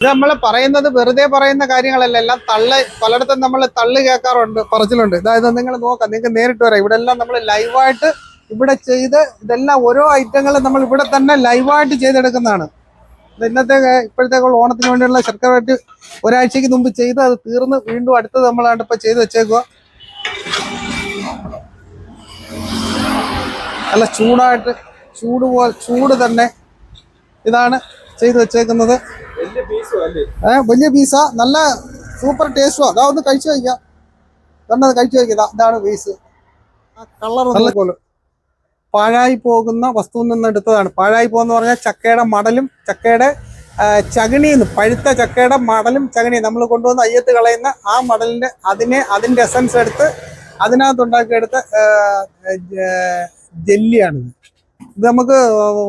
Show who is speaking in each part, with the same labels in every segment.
Speaker 1: ഇത് നമ്മൾ പറയുന്നത് വെറുതെ പറയുന്ന കാര്യങ്ങളല്ല. എല്ലാം തള്ള പലയിടത്തും നമ്മൾ തള്ള് കേൾക്കാറുണ്ട് പറച്ചിലുണ്ട്. അതായത് നിങ്ങൾ നോക്കാം നിങ്ങൾക്ക് നേരിട്ട് വരാം. ഇവിടെ എല്ലാം നമ്മൾ ലൈവായിട്ട് ഇവിടെ ചെയ്ത് ഇതെല്ലാം ഓരോ ഐറ്റങ്ങളും നമ്മൾ ഇവിടെ തന്നെ ലൈവായിട്ട് ചെയ്തെടുക്കുന്നതാണ്. ഇന്നത്തെ ഇപ്പോഴത്തേക്കുള്ള ഓണത്തിന് വേണ്ടിയുള്ള ശർക്കരമായിട്ട് ഒരാഴ്ചക്ക് മുമ്പ് ചെയ്ത് അത് തീർന്ന് വീണ്ടും അടുത്തത് നമ്മളാണ്ട് ഇപ്പൊ ചെയ്ത് വെച്ചേക്കുക നല്ല ചൂടായിട്ട് ചൂട് പോ ചൂട് തന്നെ ഇതാണ് ചെയ്ത് വെച്ചേക്കുന്നത്. ഏ വലിയ പീസാ നല്ല സൂപ്പർ ടേസ്റ്റും അതാ ഒന്ന് കഴിച്ചു കഴിക്കാം. തന്നെ കഴിച്ചു കഴിക്കാം. ഇതാണ് പീസ് കളർ നല്ല പോലെ പാഴായി പോകുന്ന വസ്തുവിൽ നിന്ന് എടുത്തതാണ്. പാഴായി പോകുന്ന പറഞ്ഞാൽ ചക്കയുടെ മടലും ചക്കയുടെ ചകിണിന്ന് പഴുത്ത ചക്കയുടെ മടലും ചകിണിയും നമ്മൾ കൊണ്ടുവന്ന് അയ്യത്ത് കളയുന്ന ആ മടലിന്റെ അതിനെ അതിന്റെ എസൻസ് എടുത്ത് അതിനകത്ത് ഉണ്ടാക്കിയെടുത്ത ആ, ജെല്ലിയാണിത്. ഇത് നമുക്ക്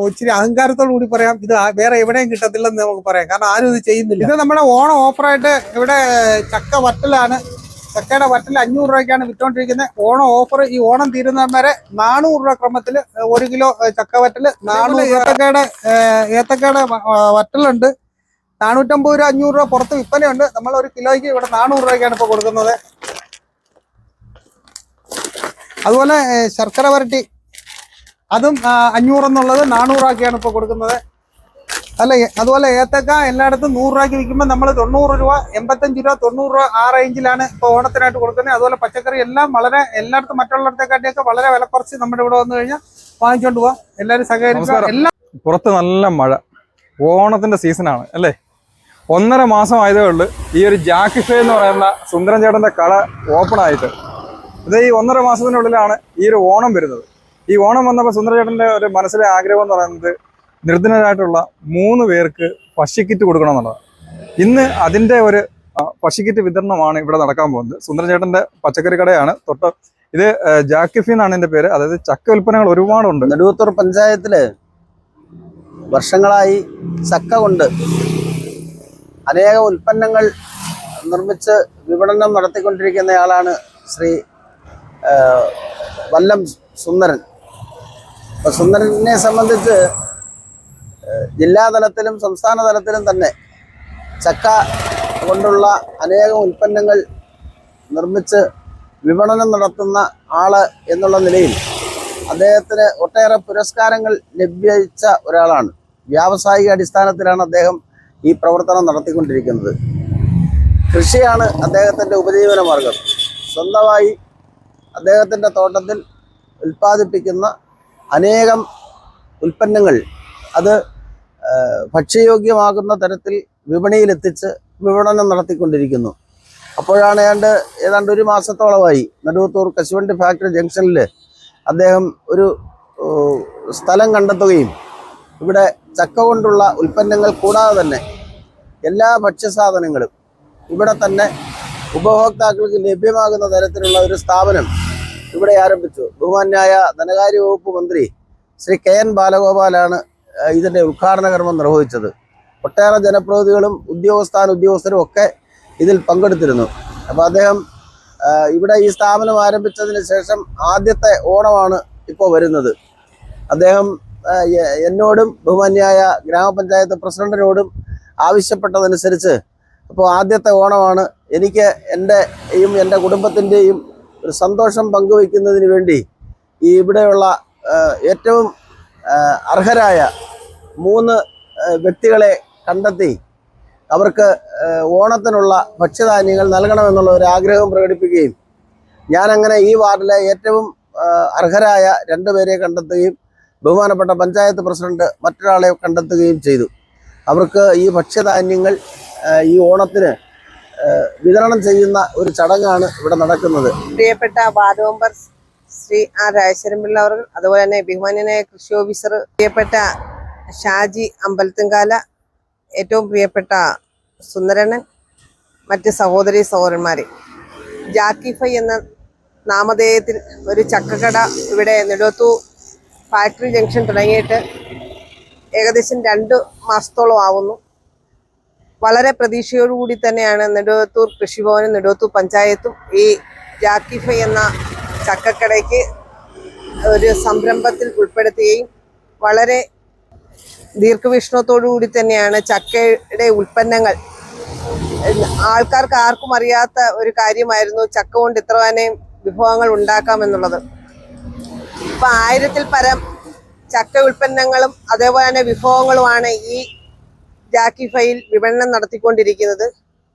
Speaker 1: ഇച്ചിരി അഹങ്കാരത്തോടു കൂടി പറയാം. ഇത് വേറെ എവിടെയും കിട്ടത്തില്ലെന്ന് നമുക്ക് പറയാം. കാരണം ആരും ഇത് ചെയ്യുന്നില്ല. ഇത് നമ്മുടെ ഓണം ഓഫറായിട്ട് ഇവിടെ ചക്ക വറ്റലാണ്. ചക്കയുടെ വറ്റൽ അഞ്ഞൂറ് രൂപയ്ക്കാണ് വിറ്റോണ്ടിരിക്കുന്നത് ഓണം ഓഫർ ഈ ഓണം തീരുന്ന വരെ നാനൂറ് രൂപ ക്രമത്തിൽ ഒരു കിലോ ചക്ക വറ്റൽ നാനൂറ് ഏത്തക്കയുടെ ഏത്തക്കയുടെ വറ്റലുണ്ട്. നാനൂറ്റമ്പത് രൂപ അഞ്ഞൂറ് രൂപ പുറത്ത് വിൽപ്പനയുണ്ട്. നമ്മൾ ഒരു കിലോയ്ക്ക് ഇവിടെ നാനൂറ് രൂപയ്ക്കാണ് ഇപ്പോൾ കൊടുക്കുന്നത്. അതുപോലെ ശർക്കര വരട്ടി. അതും അഞ്ഞൂറ് എന്നുള്ളത് നാനൂറാക്കിയാണ് ഇപ്പോൾ കൊടുക്കുന്നത്. അല്ല? അതുപോലെ ഏത്തക്ക എല്ലായിടത്തും നൂറ് രൂപയ്ക്ക് വിൽക്കുമ്പോൾ നമ്മൾ തൊണ്ണൂറ് രൂപ എൺപത്തഞ്ച് രൂപ തൊണ്ണൂറ് രൂപ ആ റേഞ്ചിലാണ് ഇപ്പോൾ ഓണത്തിനായിട്ട് കൊടുക്കുന്നത്. അതുപോലെ പച്ചക്കറി എല്ലാം വളരെ എല്ലായിടത്തും മറ്റുള്ളിടത്തെക്കാട്ടിയൊക്കെ വളരെ വില കുറച്ച് നമ്മുടെ ഇവിടെ വന്നു കഴിഞ്ഞാൽ വാങ്ങിച്ചുകൊണ്ട് പോവാം. എല്ലാവരും സഹകരിക്കുക. എല്ലാം
Speaker 2: പുറത്ത് നല്ല മഴ. ഓണത്തിന്റെ സീസണാണ് അല്ലേ? ഒന്നര മാസം ആയതേ ഉള്ളൂ. ഈ ഒരു ജാക്കിഫേ എന്ന് പറയുന്ന സുന്ദരൻ ചേട്ടന്റെ കട ഓപ്പൺ ആയിട്ട്. ഇത് ഈ ഒന്നര മാസത്തിനുള്ളിലാണ് ഈ ഒരു ഓണം വരുന്നത്. ഈ ഓണം വന്നപ്പോൾ സുന്ദരചേട്ടന്റെ ഒരു മനസ്സിലെ ആഗ്രഹം എന്ന് പറയുന്നത് നിർധനരായിട്ടുള്ള മൂന്ന് പേർക്ക് ഭക്ഷ്യക്കിറ്റ് കൊടുക്കണം എന്നുള്ളതാണ്. ഇന്ന് അതിന്റെ ഒരു ഭക്ഷ്യക്കിറ്റ് വിതരണമാണ് ഇവിടെ നടക്കാൻ പോകുന്നത്. സുന്ദരചേട്ടന്റെ പച്ചക്കറി കടയാണ്. തൊട്ട് ഇത് ജാക്കിഫി എന്നാണ് എന്റെ പേര്. അതായത് ചക്ക ഉൽപ്പന്നങ്ങൾ ഒരുപാടുണ്ട്.
Speaker 3: നെടുവത്തൂർ പഞ്ചായത്തിൽ വർഷങ്ങളായി ചക്ക കൊണ്ട് അനേക ഉൽപ്പന്നങ്ങൾ നിർമ്മിച്ച് വിപണനം നടത്തിക്കൊണ്ടിരിക്കുന്നയാളാണ് ശ്രീ വല്ലം സുന്ദരൻ. അപ്പൊ സുന്ദരനെ സംബന്ധിച്ച് ജില്ലാതലത്തിലും സംസ്ഥാന തലത്തിലും തന്നെ ചക്ക കൊണ്ടുള്ള അനേകം ഉൽപ്പന്നങ്ങൾ നിർമ്മിച്ച് വിപണനം നടത്തുന്ന ആൾ എന്നുള്ള നിലയിൽ അദ്ദേഹത്തിന് ഒട്ടേറെ പുരസ്കാരങ്ങൾ ലഭിച്ച ഒരാളാണ്. വ്യാവസായിക അടിസ്ഥാനത്തിലാണ് അദ്ദേഹം ഈ പ്രവർത്തനം നടത്തിക്കൊണ്ടിരിക്കുന്നത്. കൃഷിയാണ് അദ്ദേഹത്തിന്റെ ഉപജീവന മാർഗം സ്വന്തമായി അദ്ദേഹത്തിന്റെ തോട്ടത്തിൽ ഉൽപ്പാദിപ്പിക്കുന്ന അനേകം ഉൽപ്പന്നങ്ങൾ അത് ഭക്ഷ്യയോഗ്യമാകുന്ന തരത്തിൽ വിപണിയിലെത്തിച്ച് വിപണനം നടത്തിക്കൊണ്ടിരിക്കുന്നു. അപ്പോഴാണ് ഏതാണ്ട് ഏതാണ്ട് ഒരു മാസത്തോളമായി നടുവത്തൂർ കശുവണ്ടി ഫാക്ടറി ജംഗ്ഷനിൽ അദ്ദേഹം ഒരു സ്ഥലം കണ്ടെത്തുകയും ഇവിടെ ചക്ക കൊണ്ടുള്ള ഉൽപ്പന്നങ്ങൾ കൂടാതെ തന്നെ എല്ലാ ഭക്ഷ്യസാധനങ്ങളും ഇവിടെ തന്നെ ഉപഭോക്താക്കൾക്ക് ലഭ്യമാകുന്ന തരത്തിലുള്ള ഒരു സ്ഥാപനം ഇവിടെ ആരംഭിച്ചു. ബഹുമാന്യായ ധനകാര്യ വകുപ്പ് മന്ത്രി ശ്രീ കെ എൻ ബാലഗോപാലാണ് ഇതിന്റെ ഉദ്ഘാടന കർമ്മം നിർവഹിച്ചത്. ഒട്ടേറെ ജനപ്രതിനിധികളും ഉദ്യോഗസ്ഥാന ഉദ്യോഗസ്ഥരും ഒക്കെ ഇതിൽ പങ്കെടുത്തിരുന്നു. അപ്പോൾ അദ്ദേഹം ഇവിടെ ഈ സ്ഥാപനം ആരംഭിച്ചതിന് ശേഷം ആദ്യത്തെ ഓണമാണ് ഇപ്പോൾ വരുന്നത്. അദ്ദേഹം എന്നോടും ബഹുമാന്യായ ഗ്രാമപഞ്ചായത്ത് പ്രസിഡന്റിനോടും ആവശ്യപ്പെട്ടതനുസരിച്ച് അപ്പോൾ ആദ്യത്തെ ഓണമാണ്. എനിക്ക് എന്റെയും എന്റെ കുടുംബത്തിന്റെയും ഒരു സന്തോഷം പങ്കുവയ്ക്കുന്നതിന് വേണ്ടി ഈ ഇവിടെയുള്ള ഏറ്റവും അർഹരായ മൂന്ന് വ്യക്തികളെ കണ്ടെത്തി അവർക്ക് ഓണത്തിനുള്ള ഭക്ഷ്യധാന്യങ്ങൾ നൽകണമെന്നുള്ള ഒരു ആഗ്രഹം പ്രകടിപ്പിക്കുകയും ഞാനങ്ങനെ ഈ വാർഡിലെ ഏറ്റവും അർഹരായ രണ്ടുപേരെ കണ്ടെത്തുകയും ബഹുമാനപ്പെട്ട പഞ്ചായത്ത് പ്രസിഡന്റ് മറ്റൊരാളെ കണ്ടെത്തുകയും ചെയ്തു. അവർക്ക് ഈ ഭക്ഷ്യധാന്യങ്ങൾ ഈ ഓണത്തിന് വിതരണം ചെയ്യുന്ന ഒരു ചടങ്ങാണ് ഇവിടെ നടക്കുന്നത്.
Speaker 4: പ്രിയപ്പെട്ട വാർഡ് ശ്രീ ആർ രാജേശ്വരൻപിള്ള അവർ അതുപോലെ തന്നെ ബഹുമാന്യനായ കൃഷി ഓഫീസർ പ്രിയപ്പെട്ട ഷാജി അമ്പലത്തുംകാല ഏറ്റവും പ്രിയപ്പെട്ട സുന്ദരണൻ മറ്റ് സഹോദരി സഹോദരന്മാരെ. ജാക്കിഫൈ എന്ന നാമധേയത്തിൽ ഒരു ചക്കക്കട ഇവിടെ നെടുവത്തു ഫാക്ടറി ജംഗ്ഷൻ തുടങ്ങിയിട്ട് ഏകദേശം രണ്ട് മാസത്തോളം ആവുന്നു വളരെ പ്രതീക്ഷയോടുകൂടി തന്നെയാണ് നെടുവത്തൂർ കൃഷിഭവനും നെടുവത്തൂർ പഞ്ചായത്തും ഈ ജാക്കിഫൈ എന്ന ചക്കക്കടയ്ക്ക് ഒരു സംരംഭത്തിൽ ഉൾപ്പെടുത്തുകയും വളരെ ദീർഘവീക്ഷണത്തോടു കൂടി തന്നെയാണ് ചക്കയുടെ ഉൽപ്പന്നങ്ങൾ. ആൾക്കാർക്ക് ആർക്കും അറിയാത്ത ഒരു കാര്യമായിരുന്നു ചക്ക കൊണ്ട് ഇത്ര തന്നെ വിഭവങ്ങൾ ഉണ്ടാക്കാമെന്നുള്ളത് ഇപ്പൊ ആയിരത്തിൽ പരം ചക്ക ഉൽപ്പന്നങ്ങളും അതേപോലെ തന്നെ വിഭവങ്ങളുമാണ് ഈ ജാക്കി ഫൈൽ വിപണനം നടത്തിക്കൊണ്ടിരിക്കുന്നത്.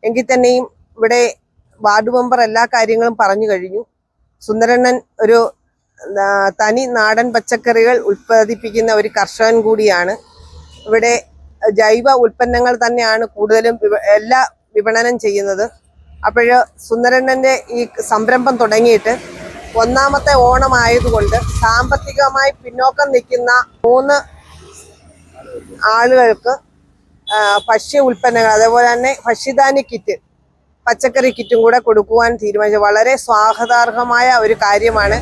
Speaker 4: എങ്കിൽ തന്നെയും ഇവിടെ വാർഡ് മെമ്പർ എല്ലാ കാര്യങ്ങളും പറഞ്ഞു കഴിഞ്ഞു. സുന്ദരണ്ണൻ ഒരു തനി നാടൻ പച്ചക്കറികൾ ഉൽപ്പാദിപ്പിക്കുന്ന ഒരു കർഷകൻ കൂടിയാണ്. ഇവിടെ ജൈവ ഉൽപ്പന്നങ്ങൾ തന്നെയാണ് കൂടുതലും എല്ലാ വിപണനം ചെയ്യുന്നത്. അപ്പോൾ സുന്ദരണ്ണന്റെ ഈ സംരംഭം തുടങ്ങിയിട്ട് ഒന്നാമത്തെ ഓണമായതുകൊണ്ട് സാമ്പത്തികമായി പിന്നോക്കം നിൽക്കുന്ന മൂന്ന് ആളുകൾക്ക് ഭക്ഷ്യ ഉൽപ്പന്നങ്ങൾ അതേപോലെ തന്നെ ഭക്ഷ്യധാന്യ കിറ്റ് പച്ചക്കറി കിറ്റും കൂടെ കൊടുക്കുവാൻ തീരുമാനിച്ചു. വളരെ സ്വാഗതാർഹമായ ഒരു കാര്യമാണ്.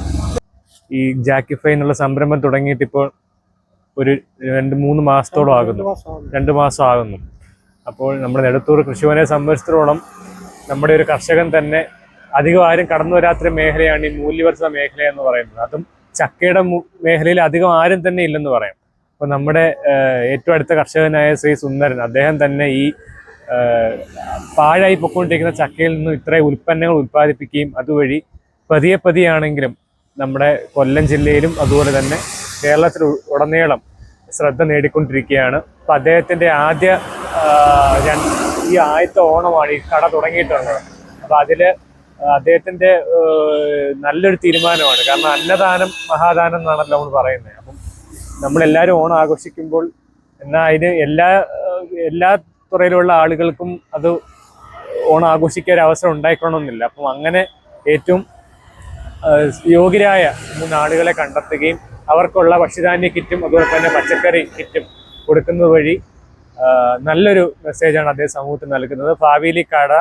Speaker 5: ഈ ജാക്കിഫൈ എന്നുള്ള സംരംഭം തുടങ്ങിയിട്ട് ഇപ്പോൾ ഒരു രണ്ട് മൂന്ന് മാസത്തോളം ആകുന്നു. രണ്ട് മാസം ആകുന്നു. അപ്പോൾ നമ്മുടെ നെടുത്തൂർ കൃഷിവനെ സംബന്ധിച്ചിടത്തോളം നമ്മുടെ ഒരു കർഷകൻ തന്നെ അധികം ആരും കടന്നു വരാത്ത മേഖലയാണ് ഈ മൂല്യവർദ്ധിത മേഖല എന്ന് പറയുന്നത്. അതും ചക്കയുടെ മേഖലയിൽ അധികം ആരും തന്നെ ഇല്ലെന്ന് പറയാം. അപ്പോൾ നമ്മുടെ ഏറ്റവും അടുത്ത കർഷകനായ ശ്രീ സുന്ദരൻ അദ്ദേഹം തന്നെ ഈ പാഴായി പൊക്കൊണ്ടിരിക്കുന്ന ചക്കയിൽ നിന്നും ഇത്രയും ഉൽപ്പന്നങ്ങൾ ഉൽപ്പാദിപ്പിക്കുകയും അതുവഴി പതിയെ പതിയാണെങ്കിലും നമ്മുടെ കൊല്ലം ജില്ലയിലും അതുപോലെ തന്നെ കേരളത്തിൽ ഉടനീളം ശ്രദ്ധ നേടിക്കൊണ്ടിരിക്കുകയാണ്. അപ്പം അദ്ദേഹത്തിന്റെ ആദ്യ ഈ ആദ്യത്തെ ഓണമാണ് ഈ കട തുടങ്ങിയിട്ടുള്ളത്. അപ്പം അതിൽ അദ്ദേഹത്തിന്റെ നല്ലൊരു തീരുമാനമാണ്. കാരണം അന്നദാനം മഹാദാനം എന്നാണല്ലോ നമ്മൾ പറയുന്നത്. അപ്പം നമ്മളെല്ലാവരും ഓണം ആഘോഷിക്കുമ്പോൾ എന്നാൽ അതിന് എല്ലാ എല്ലാ തുറയിലുള്ള ആളുകൾക്കും അത് ഓണം ആഘോഷിക്കാൻ അവസരം ഉണ്ടായിക്കൊള്ളണമെന്നില്ല അപ്പം അങ്ങനെ ഏറ്റവും യോഗ്യരായ മൂന്ന് ആളുകളെ കണ്ടെത്തുകയും അവർക്കുള്ള ഭക്ഷ്യധാന്യ കിറ്റും അതുപോലെ തന്നെ പച്ചക്കറി കിറ്റും കൊടുക്കുന്നത് വഴി നല്ലൊരു മെസ്സേജാണ് അദ്ദേഹം സമൂഹത്തിന് നൽകുന്നത്. ഭാവിയിൽ കട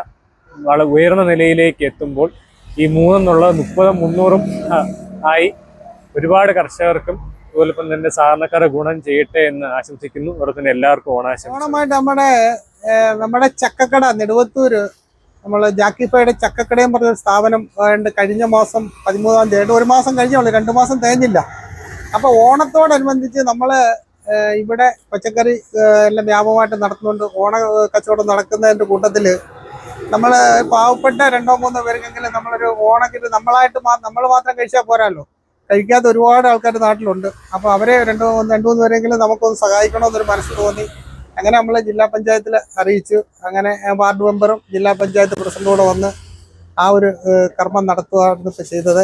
Speaker 5: വളരെ ഉയർന്ന നിലയിലേക്ക് എത്തുമ്പോൾ ഈ മൂന്നെന്നുള്ളത് മുപ്പതും മുന്നൂറും ആയി ഒരുപാട് കർഷകർക്കും അതുപോലെ തന്നെ സാധാരണക്കാരെ ഗുണം ചെയ്യട്ടെ എന്ന് ആശംസിക്കുന്നു. അതുപോലെ തന്നെ എല്ലാവർക്കും ഓണാശംസ
Speaker 1: ഓണമായിട്ട് നമ്മുടെ നമ്മുടെ ചക്കക്കട നെടുവത്തൂര് നമ്മൾ ജാക്കിഫയുടെ ചക്കക്കടയും പറഞ്ഞൊരു സ്ഥാപനം കഴിഞ്ഞ മാസം പതിമൂന്നാം തീയതി ഒരു മാസം കഴിഞ്ഞുള്ളൂ രണ്ട് മാസം തേഞ്ഞില്ല അപ്പൊ ഓണത്തോടനുബന്ധിച്ച് നമ്മൾ ഇവിടെ പച്ചക്കറി എല്ലാം വ്യാപകമായിട്ട് നടത്തുന്നുണ്ട്. ഓണ കച്ചവടം നടക്കുന്നതിന്റെ കൂട്ടത്തിൽ നമ്മൾ പാവപ്പെട്ട രണ്ടോ മൂന്നോ പേർക്കെങ്കിലും നമ്മളൊരു ഓണക്കിട്ട് നമ്മളായിട്ട് നമ്മൾ മാത്രം കഴിച്ചാൽ പോരാല്ലോ. കഴിക്കാത്ത ഒരുപാട് ആൾക്കാർ നാട്ടിലുണ്ട്. അപ്പോൾ അവരെ രണ്ട് രണ്ട് മൂന്ന് പേരെങ്കിലും നമുക്കൊന്ന് സഹായിക്കണമെന്നൊരു മനസ്സ് തോന്നി. അങ്ങനെ നമ്മളെ ജില്ലാ പഞ്ചായത്തിൽ അറിയിച്ചു. അങ്ങനെ വാർഡ് മെമ്പറും ജില്ലാ പഞ്ചായത്ത് പ്രസിഡന്റും വന്ന് ആ ഒരു കർമ്മം നടത്തുകയാണ് ഇപ്പോൾ ചെയ്തത്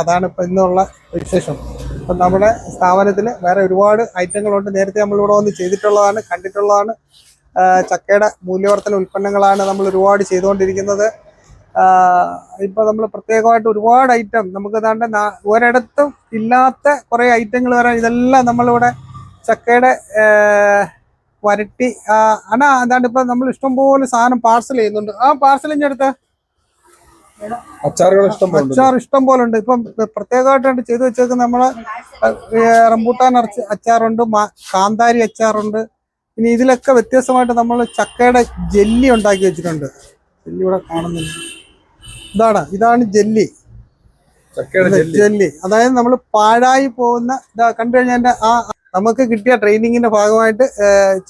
Speaker 1: അതാണ് ഇപ്പോൾ ഇന്നുള്ള വിശേഷം. അപ്പം നമ്മുടെ സ്ഥാപനത്തിൽ വേറെ ഒരുപാട് ഐറ്റങ്ങളുണ്ട്. നേരത്തെ നമ്മളിവിടെ വന്ന് ചെയ്തിട്ടുള്ളതാണ് കണ്ടിട്ടുള്ളതാണ്. ചക്കയുടെ മൂല്യവർദ്ധന ഉൽപ്പന്നങ്ങളാണ് നമ്മൾ ഒരുപാട് ചെയ്തുകൊണ്ടിരിക്കുന്നത്. ഇപ്പം നമ്മൾ പ്രത്യേകമായിട്ട് ഒരുപാട് ഐറ്റം നമുക്ക് ഏതാണ്ട് ഒരിടത്തും ഇല്ലാത്ത കുറേ ഐറ്റങ്ങൾ വരാൻ ഇതെല്ലാം നമ്മളിവിടെ ചക്കയുടെ വരട്ടി അണ അതാണ്ട് ഇപ്പം നമ്മൾ ഇഷ്ടംപോലെ സാധനം പാർസൽ ചെയ്യുന്നുണ്ട്. ആ പാർസൽ ഇനി അടുത്ത്?
Speaker 2: അച്ചാറുകൾ ഇഷ്ടം പോലെ
Speaker 1: അച്ചാർ ഇഷ്ടം പോലെ ഉണ്ട്. ഇപ്പം പ്രത്യേകമായിട്ടാണ് ചെയ്തു വെച്ചേക്ക് നമ്മൾ റംബൂട്ടാൻ അറച്ച് അച്ചാറുണ്ട് കാന്താരി അച്ചാറുണ്ട്. ഇനി ഇതിലൊക്കെ വ്യത്യസ്തമായിട്ട് നമ്മൾ ചക്കയുടെ ജെല്ലി ഉണ്ടാക്കി വെച്ചിട്ടുണ്ട്. ജെല്ലി ഇവിടെ കാണുന്നില്ല. ഇതാണ് ഇതാണ് ജെല്ലി.
Speaker 2: ജെല്ലി.
Speaker 1: അതായത് നമ്മൾ പാഴായി പോകുന്ന ഇതാ കണ്ടു കഴിഞ്ഞാൽ ആ നമുക്ക് കിട്ടിയ ട്രെയിനിങ്ങിന്റെ ഭാഗമായിട്ട്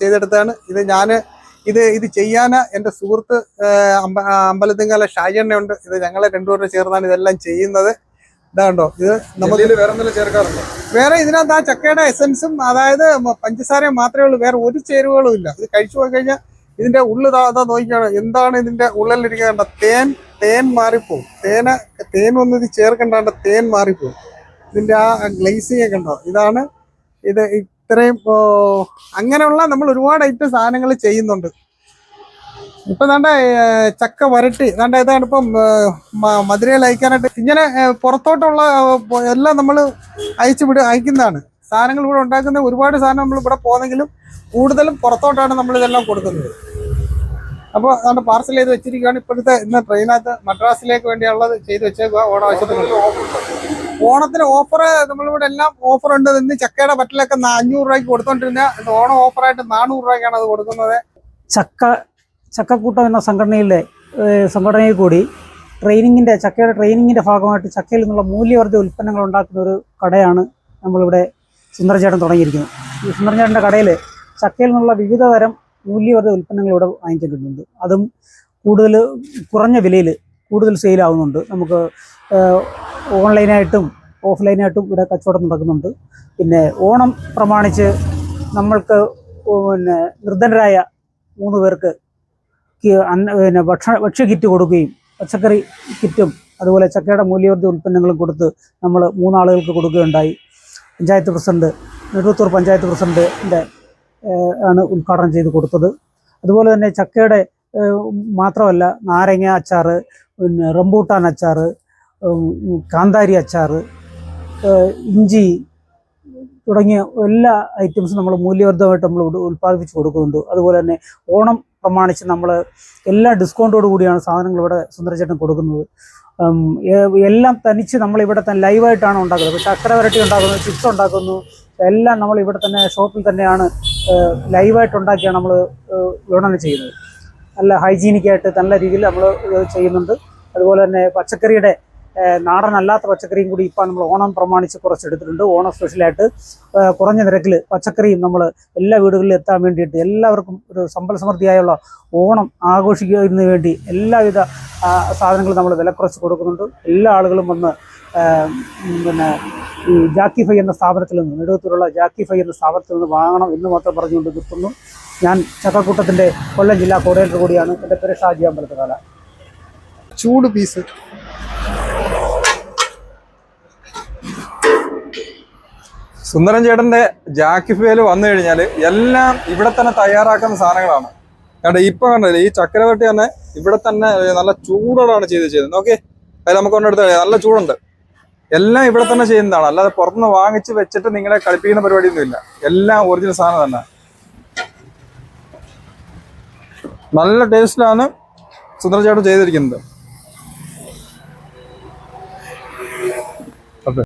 Speaker 1: ചെയ്തെടുത്താണ് ഇത് ഞാൻ ഇത് ഇത് ചെയ്യാൻ എന്റെ സുഹൃത്ത് അമ്പ ഉണ്ട് അമ്പലത്തിങ്കാല ഷാജണ്ണയുണ്ട് ഇത് ഞങ്ങളെ രണ്ടുപേരും ചേർന്നാണ് ഇതെല്ലാം ചെയ്യുന്നത്. ഇതാണ്ടോ ഇത് നമുക്ക്
Speaker 2: വേറെ
Speaker 1: ഇതിനകത്ത് ആ ചക്കയുടെ എസൻസും അതായത് പഞ്ചസാരയും മാത്രമേ ഉള്ളൂ. വേറെ ഒരു ചേരുവകളും ഇല്ല. ഇത് കഴിച്ചു പോയി കഴിഞ്ഞാൽ ഇതിന്റെ ഉള്ളു താ താ നോക്കിയാണ് എന്താണ് ഇതിന്റെ ഉള്ളിലിരിക്കേണ്ട തേൻ? തേൻ മാറിപ്പോവും. തേന തേൻ വന്നത് ചേർക്കണ്ടാണ്ട് തേൻ മാറിപ്പോവും. ഇതിന്റെ ആ ഗ്ലേസിങ് ഒക്കെ ഉണ്ടാവും ഇതാണ് ഇത് ഇത്രയും അങ്ങനെയുള്ള നമ്മൾ ഒരുപാട് ഐറ്റം സാധനങ്ങൾ ചെയ്യുന്നുണ്ട്. ഇപ്പം ദാണ്ട ചക്ക വരട്ടി ദാണ്ട ഇതാണ് ഇപ്പം മധുരയിൽ അയക്കാനായിട്ട് ഇങ്ങനെ പുറത്തോട്ടുള്ള എല്ലാം നമ്മൾ അയച്ചു വിട അയക്കുന്നതാണ്. സാധനങ്ങൾ ഇവിടെ ഉണ്ടാക്കുന്ന ഒരുപാട് സാധനം നമ്മൾ ഇവിടെ പോകുന്നെങ്കിലും കൂടുതലും പുറത്തോട്ടാണ് നമ്മൾ ഇതെല്ലാം കൊടുക്കുന്നത്. അപ്പോൾ അതുകൊണ്ട് പാർസൽ ചെയ്ത് വെച്ചിരിക്കുകയാണ്. ഇപ്പോഴത്തെ ഇന്ന് ട്രെയിനകത്ത് മദ്രാസിലേക്ക് വേണ്ടിയുള്ളത് ചെയ്ത് വെച്ചേക്കുക ഓണാവശ്യത്തിന് ഓണത്തിന് ഓഫർ നമ്മളിവിടെ എല്ലാം ഓഫർ ഉണ്ട്. ഇന്ന് ചക്കയുടെ പറ്റിലൊക്കെ അഞ്ഞൂറ് രൂപയ്ക്ക് കൊടുത്തോണ്ടിരുന്ന. ഓണം ഓഫറായിട്ട് നാനൂറ് രൂപയ്ക്കാണ് അത് കൊടുക്കുന്നത്.
Speaker 6: ചക്ക ചക്കക്കൂട്ടം എന്ന സംഘടനയിലെ സംഘടനയിൽ കൂടി ട്രെയിനിങ്ങിന്റെ ചക്കയുടെ ട്രെയിനിങ്ങിന്റെ ഭാഗമായിട്ട് ചക്കയിൽ നിന്നുള്ള മൂല്യവർദ്ധിത ഉൽപ്പന്നങ്ങൾ ഉണ്ടാക്കുന്ന ഒരു കടയാണ് നമ്മളിവിടെ സുന്ദരചേട്ടൻ തുടങ്ങിയിരിക്കുന്നത്. ഈ സുന്ദർചേട്ടന്റെ കടയിൽ ചക്കയിൽ നിന്നുള്ള വിവിധ തരം മൂല്യവർദ്ധിത ഉൽപ്പന്നങ്ങൾ ഇവിടെ വാങ്ങിക്കാൻ അതും കൂടുതൽ കുറഞ്ഞ വിലയിൽ കൂടുതൽ സെയിലാവുന്നുണ്ട്. നമുക്ക് ഓൺലൈനായിട്ടും ഓഫ്ലൈനായിട്ടും ഇവിടെ കച്ചവടം നടക്കുന്നുണ്ട്. പിന്നെ ഓണം പ്രമാണിച്ച് നമ്മൾക്ക് പിന്നെ നിർദ്ധനരായ മൂന്ന് പേർക്ക് അന്ന പിന്നെ ഭക്ഷണ ഭക്ഷ്യ കിറ്റ് കൊടുക്കുകയും പച്ചക്കറി കിറ്റും അതുപോലെ ചക്കയുടെ മൂല്യവർദ്ധ ഉൽപ്പന്നങ്ങളും കൊടുത്ത് നമ്മൾ മൂന്നാളുകൾക്ക് കൊടുക്കുകയുണ്ടായി. പഞ്ചായത്ത് പ്രസിഡന്റ് നെടുത്തൂർ പഞ്ചായത്ത് പ്രസിഡന്റിന്റെ ആണ് ഉദ്ഘാടനം ചെയ്ത് കൊടുത്തത്. അതുപോലെ തന്നെ ചക്കയുടെ മാത്രമല്ല നാരങ്ങ അച്ചാർ പിന്നെ റംബൂട്ടാൻ അച്ചാർ കാന്താരി അച്ചാർ ഇഞ്ചി തുടങ്ങിയ എല്ലാ ഐറ്റംസും നമ്മൾ മൂല്യവർദ്ധമായിട്ട് നമ്മൾ ഉൽപ്പാദിപ്പിച്ച് കൊടുക്കുന്നുണ്ട്. അതുപോലെ തന്നെ ഓണം പ്രമാണിച്ച് നമ്മൾ എല്ലാ ഡിസ്കൗണ്ടോട് കൂടിയാണ് സാധനങ്ങൾ ഇവിടെ സുന്ദരചേട്ടൻ കൊടുക്കുന്നത്. എല്ലാം തനിച്ച് നമ്മൾ ഇവിടെ തന്നെ ലൈവായിട്ടാണ് ഉണ്ടാക്കുന്നത്. ചക്കര വരട്ടി ഉണ്ടാക്കുന്നു ചിപ്സ് ഉണ്ടാക്കുന്നു എല്ലാം നമ്മൾ ഇവിടെ തന്നെ ഷോപ്പിൽ തന്നെയാണ് ലൈവായിട്ട് ഉണ്ടാക്കിയാണ് നമ്മൾ വിപണനം ചെയ്യുന്നത്. നല്ല ഹൈജീനിക്കായിട്ട് നല്ല രീതിയിൽ നമ്മൾ ചെയ്യുന്നുണ്ട്. അതുപോലെ തന്നെ പച്ചക്കറിയുടെ നാടനല്ലാത്ത പച്ചക്കറിയും കൂടി ഇപ്പം നമ്മൾ ഓണം പ്രമാണിച്ച് കുറച്ചെടുത്തിട്ടുണ്ട്. ഓണം സ്പെഷ്യലായിട്ട് കുറഞ്ഞ നിരക്കിൽ പച്ചക്കറിയും നമ്മൾ എല്ലാ വീടുകളിലും എത്താൻ വേണ്ടിയിട്ട് എല്ലാവർക്കും ഒരു സമ്പൽ സമൃദ്ധിയായുള്ള ഓണം ആഘോഷിക്കുന്നതിന് വേണ്ടി എല്ലാവിധ സാധനങ്ങളും നമ്മൾ വില കുറച്ച് കൊടുക്കുന്നുണ്ട്. എല്ലാ ആളുകളും വന്ന് പിന്നെ ഈ ജാക്കിഫൈ എന്ന സ്ഥാപനത്തിൽ നിന്ന് നെടുവത്തൂരുള്ള ജാക്കിഫൈ എന്ന സ്ഥാപനത്തിൽ നിന്ന് വാങ്ങണം എന്ന് മാത്രം പറഞ്ഞുകൊണ്ട് നിർത്തുന്നു. ഞാൻ ചക്കക്കൂട്ടത്തിന്റെ കൊല്ലം ജില്ലാ കോർഡിനേറ്റർ കൂടിയാണ്. എന്റെ പേര് ഷാജി അമ്പലത്തുകാല
Speaker 1: ചൂട് പീസ്.
Speaker 2: സുന്ദരൻ ചേട്ടന്റെ ജാക്കിഫേൽ വന്നു കഴിഞ്ഞാൽ എല്ലാം ഇവിടെ തന്നെ തയ്യാറാക്കുന്ന സാധനങ്ങളാണ്. കണ്ടോ ഇപ്പൊ കണ്ടത് ഈ ചക്കരവട്ടി തന്നെ ഇവിടെ തന്നെ നല്ല ചൂടോടാണ് ചെയ്ത് ചെയ്തത് നോക്കി അത് നമുക്ക് കൊണ്ടെടുത്ത് നല്ല ചൂടുണ്ട്. എല്ലാം ഇവിടെ തന്നെ ചെയ്യുന്നതാണ്. അല്ലാതെ പുറത്തുനിന്ന് വാങ്ങിച്ച് വെച്ചിട്ട് നിങ്ങളെ കളിപ്പിക്കുന്ന പരിപാടിയൊന്നും ഇല്ല എല്ലാം ഒറിജിനൽ സാധനം തന്നെ. നല്ല ടേസ്റ്റിലാണ് സുന്ദർ ചേട്ടൻ ചെയ്തിരിക്കുന്നത്.